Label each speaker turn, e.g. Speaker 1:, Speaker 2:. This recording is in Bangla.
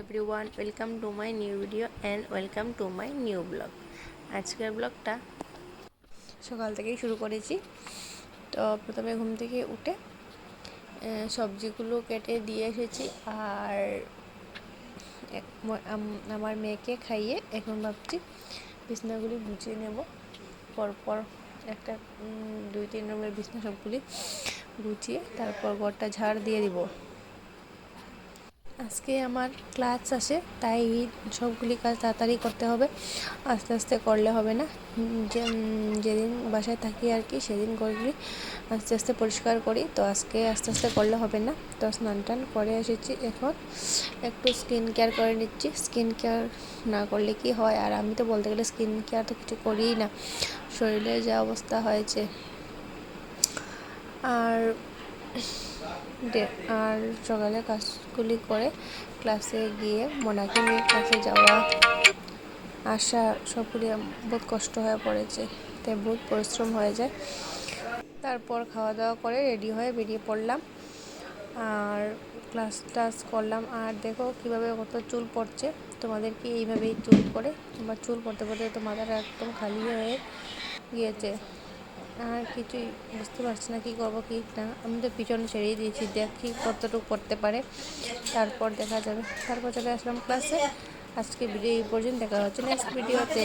Speaker 1: Everyone welcome to my new video and welcome to my new blog আজকের ব্লগটা সকাল থেকেই শুরু করেছি। তো প্রথমে ঘুম থেকে উঠে সবজিগুলো কেটে দিয়ে এসেছি আর আমার মেয়েকে খাইয়ে এখন ভাবছি বিছনাগুলি গুছিয়ে নেব। পরপর একটা দুই, তিন রুমের বিছনা সবগুলি গুছিয়ে তারপর ঘরটা ঝাড় দিয়ে দিব। আজকে আমার ক্লাস আছে তাই সবগুলি কাজ তাড়াতাড়ি করতে হবে। আস্তে আস্তে করলে হবে না। যে যেদিন বাসায় থাকি আর কি, সেদিন করলে আস্তে আস্তে পরিষ্কার করি। তো আজকে আস্তে আস্তে করলে হবে না। তো স্নান টান করে এসেছি এখন। একটু স্কিন কেয়ার করে নিচ্ছি। স্কিন কেয়ার না করলে কি হয়? আর আমি তো বলতে গেলে স্কিন কেয়ার তো কিছু করিই না। শরীরে যা অবস্থা হয়েছে। আর আর সকালে কাজগুলি করে ক্লাসে গিয়ে মোনাকে নিয়ে ক্লাসে যাওয়া। আসা সবগুলি বহুত কষ্ট হয়ে পড়েছে, তাই বহুত পরিশ্রম হয়ে যায়। তারপর খাওয়া দাওয়া করে রেডি হয়ে বেরিয়ে পড়লাম। আর ক্লাস টাস করলাম। আর দেখো কীভাবে কত চুল পড়ছে, তোমাদেরকে এইভাবেই চুল পড়ে তোমার চুল পড়তে পড়তে তো মাথাটা একদম খালি হয়ে গিয়েছে। কিছুই বুঝতে পারছি না কী করব, কি না। আমি তো পিছনে ছেড়েই দিয়েছি, দেখি কতটুকু করতে পারে। তারপর দেখা যাবে। তারপর চলে আসলাম ক্লাসে আজকে ভিডিও এই পর্যন্ত, দেখা হচ্ছে নেক্সট ভিডিওতে